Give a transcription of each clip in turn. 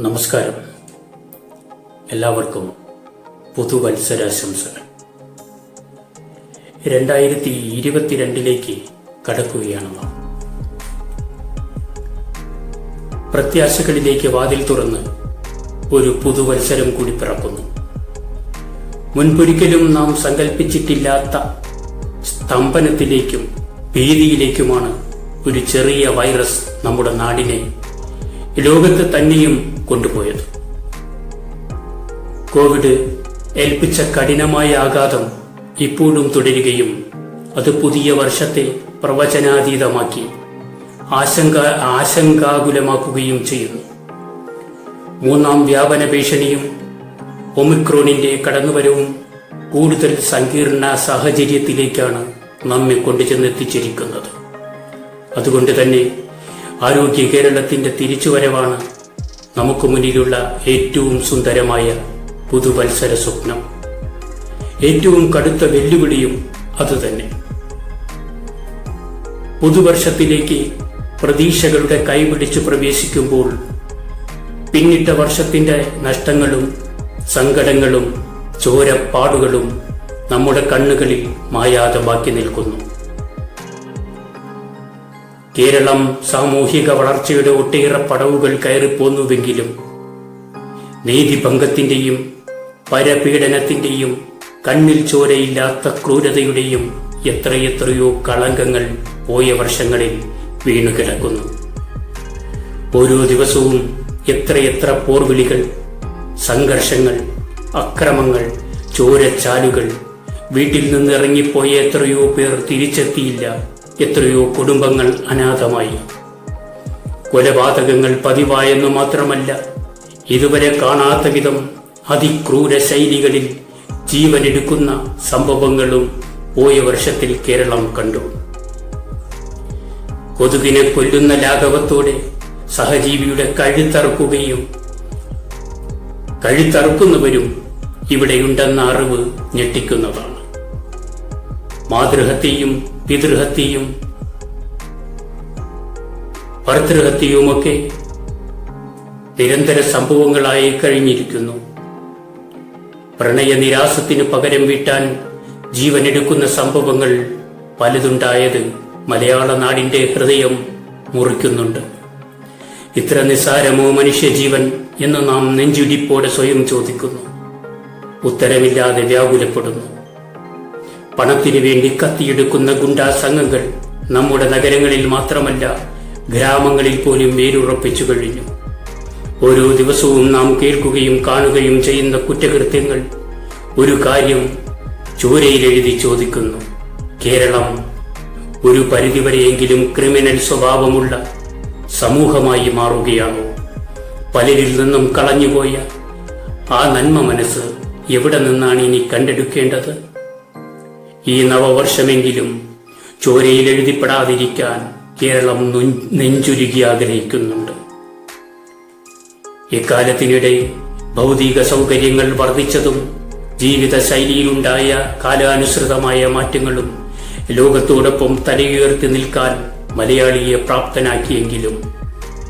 നമസ്കാരം. എല്ലാവർക്കും പുതുവത്സരാശംസകൾ. രണ്ടായിരത്തി ഇരുപത്തിരണ്ടിലേക്ക് കടക്കുകയാണ് നാം. പ്രത്യാശകളിലേക്ക് വാതിൽ തുറന്ന് ഒരു പുതുവത്സരം കൂടി പിറക്കുന്നു. മുൻപൊരിക്കലും നാം സങ്കല്പിച്ചിട്ടില്ലാത്ത സ്തംഭനത്തിലേക്കും ഭീതിയിലേക്കുമാണ് ഒരു ചെറിയ വൈറസ് നമ്മുടെ നാടിനെ ലോകത്ത് തന്നെയും കൊണ്ടുപോയത്. കോവിഡ് ഏൽപ്പിച്ച കഠിനമായ ആഘാതം ഇപ്പോഴും തുടരുകയും അത് പുതിയ വർഷത്തെ പ്രവചനാതീതമാക്കി ആശങ്ക ആശങ്കാകുലമാക്കുകയും ചെയ്യുന്നു. മൂന്നാം വ്യാപന ഭീഷണിയും ഒമിക്രോണിന്റെ കടന്നുവരവും കൂടുതൽ സങ്കീർണ സാഹചര്യത്തിലേക്കാണ് നമ്മെ കൊണ്ടുചെന്നെത്തിച്ചിരിക്കുന്നത്. അതുകൊണ്ട് തന്നെ ആരോഗ്യ കേരളത്തിന്റെ തിരിച്ചുവരവാണ് നമുക്ക് മുന്നിലുള്ള ഏറ്റവും സുന്ദരമായ പുതുവത്സര സ്വപ്നം. ഏറ്റവും കടുത്ത വെല്ലുവിളിയും അതുതന്നെ പുതുവർഷത്തിലേക്ക് പ്രതീക്ഷകളുടെ കൈപിടിച്ച് പ്രവേശിക്കുമ്പോൾ പിന്നിട്ട വർഷത്തിന്റെ നഷ്ടങ്ങളും സങ്കടങ്ങളും ചോരപ്പാടുകളും നമ്മുടെ കണ്ണുകളിൽ മായാതെ ബാക്കി നിൽക്കുന്നു. കേരളം സാമൂഹിക വളർച്ചയുടെ ഒട്ടേറെ പടവുകൾ കയറിപ്പോന്നുവെങ്കിലും നീതിഭംഗത്തിന്റെയും പരപീഡനത്തിന്റെയും കണ്ണിൽ ചോരയില്ലാത്ത ക്രൂരതയുടെയും എത്രയെത്രയോ കളങ്കങ്ങൾ പോയ വർഷങ്ങളിൽ വീണുകിടക്കുന്നു ഓരോ ദിവസവും എത്രയെത്ര പോർവിളികൾ സംഘർഷങ്ങൾ അക്രമങ്ങൾ ചോരച്ചാലുകൾ വീട്ടിൽ നിന്ന് ഇറങ്ങിപ്പോയ എത്രയോ പേർ തിരിച്ചെത്തിയില്ല. എത്രയോ കുടുംബങ്ങൾ അനാഥമായി. കൊലപാതകങ്ങൾ പതിവായെന്നു മാത്രമല്ല ഇതുവരെ കാണാത്ത വിധം അതിക്രൂര ശൈലികളിൽ ജീവനെടുക്കുന്ന സംഭവങ്ങളും പോയ വർഷത്തിൽ കേരളം കണ്ടു. കൊതുകിനെ കൊല്ലുന്ന ലാഘവത്തോടെ സഹജീവിയുടെ കഴുത്തറുക്കുകയും കഴുത്തറുക്കുന്നവരും ഇവിടെയുണ്ടെന്ന അറിവ് ഞെട്ടിക്കുന്നതാണ്. മാതൃഹത്യയും പിതൃഹത്യയും ഭർതൃഹത്യയുമൊക്കെ നിരന്തര സംഭവങ്ങളായി കഴിഞ്ഞിരിക്കുന്നു. പ്രണയനിരാസത്തിന് പകരം വീട്ടാൻ ജീവനെടുക്കുന്ന സംഭവങ്ങൾ പലതുണ്ടായത് മലയാള നാടിന്റെ ഹൃദയം മുറിക്കുന്നുണ്ട്. ഇത്ര നിസ്സാരമോ മനുഷ്യജീവൻ എന്ന് നാം നെഞ്ചുടിപ്പോടെ സ്വയം ചോദിക്കുന്നു. ഉത്തരമില്ലാതെ വ്യാകുലപ്പെടുന്നു. പണത്തിനു വേണ്ടി കത്തിയെടുക്കുന്ന ഗുണ്ടാ സംഘങ്ങൾ നമ്മുടെ നഗരങ്ങളിൽ മാത്രമല്ല ഗ്രാമങ്ങളിൽ പോലും വേരുറപ്പിച്ചു കഴിഞ്ഞു. ഓരോ ദിവസവും നാം കേൾക്കുകയും കാണുകയും ചെയ്യുന്ന കുറ്റകൃത്യങ്ങൾ ഒരു കാര്യം ചോരയിലെഴുതി ചോദിക്കുന്നു. കേരളം ഒരു പരിധിവരെയെങ്കിലും ക്രിമിനൽ സ്വഭാവമുള്ള സമൂഹമായി മാറുകയാണോ? പലരിൽ നിന്നും കളഞ്ഞുപോയ ആ നന്മ മനസ്സ് എവിടെ നിന്നാണ് ഇനി കണ്ടെടുക്കേണ്ടത്? ഈ നവവർഷമെങ്കിലും ചോരയിൽ എഴുതിപ്പെടാതിരിക്കാൻ കേരളം നെഞ്ചുരുകി ആഗ്രഹിക്കുന്നുണ്ട്. ഇക്കാലത്തിനിടെ ഭൗതിക സൗകര്യങ്ങൾ വർദ്ധിച്ചതും ജീവിത ശൈലിയിലുണ്ടായ കാലാനുസൃതമായ മാറ്റങ്ങളും ലോകത്തോടൊപ്പം തലയുയർത്തി നിൽക്കാൻ മലയാളിയെ പ്രാപ്തനാക്കിയെങ്കിലും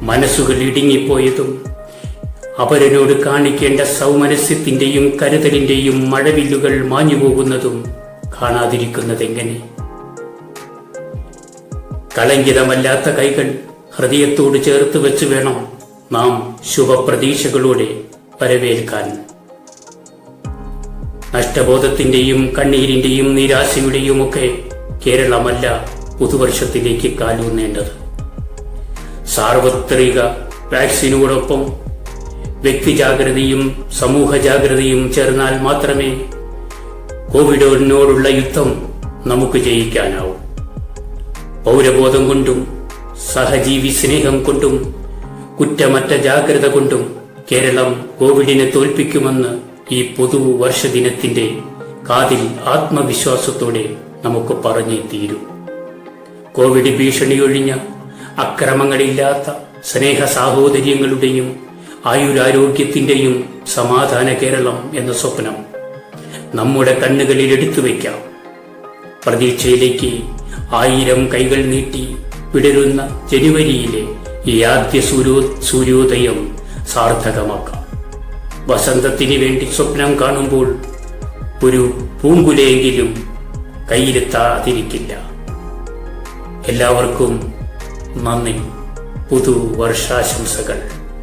മനസ്സുകൾ ഇടുങ്ങിപ്പോയതും അപരനോട് കാണിക്കേണ്ട സൗമനസ്യത്തിന്റെയും കരുതലിന്റെയും മഴവില്ലുകൾ മാഞ്ഞുപോകുന്നതും കാണാതിരിക്കുന്നതെങ്ങനെ? കളങ്കിതമല്ലാത്ത കൈകൾ ഹൃദയത്തോട് ചേർത്ത് വെച്ച് വേണം നാം ശുഭപ്രതീക്ഷകളോടെ വരവേൽക്കാൻ. നഷ്ടബോധത്തിന്റെയും കണ്ണീരിന്റെയും നിരാശയുടെയും ഒക്കെ കേരളമല്ല പുതുവർഷത്തിലേക്ക് കാലൂന്നേണ്ടത്. സാർവത്രിക വാക്സിനോടൊപ്പം വ്യക്തിജാഗ്രതയും സമൂഹ ജാഗ്രതയും ചേർന്നാൽ മാത്രമേ കോവിഡിനോടുള്ള യുദ്ധം നമുക്ക് ജയിക്കാനാവും. പൗരബോധം കൊണ്ടും സഹജീവി സ്നേഹം കൊണ്ടും കുറ്റമറ്റ ജാഗ്രത കൊണ്ടും കേരളം കോവിഡിനെ തോൽപ്പിക്കുമെന്ന് ഈ പൊതു വർഷദിനത്തിന്റെ കാതിൽ ആത്മവിശ്വാസത്തോടെ നമുക്ക് പറഞ്ഞേ തീരൂ. കോവിഡ് ഭീഷണിയൊഴിഞ്ഞ അക്രമങ്ങളില്ലാത്ത സ്നേഹ സാഹോദര്യങ്ങളുടെയും ആയുരാരോഗ്യത്തിന്റെയും സമാധാന കേരളം എന്ന സ്വപ്നം നമ്മുടെ കണ്ണുകളിൽ എടുത്തു വയ്ക്കാം. പ്രതീക്ഷയിലേക്ക് ആയിരം കൈകൾ നീട്ടി വിടരുന്ന ജനുവരിയിലെ ഈ ആദ്യ സൂര്യോ സൂര്യോദയം സാർത്ഥകമാക്കാം. വസന്തത്തിന് വേണ്ടി സ്വപ്നം കാണുമ്പോൾ ഒരു പൂങ്കുലയെങ്കിലും കയ്യിലെത്താതിരിക്കില്ല. എല്ലാവർക്കും നന്ദി. പുതു വർഷാശംസകൾ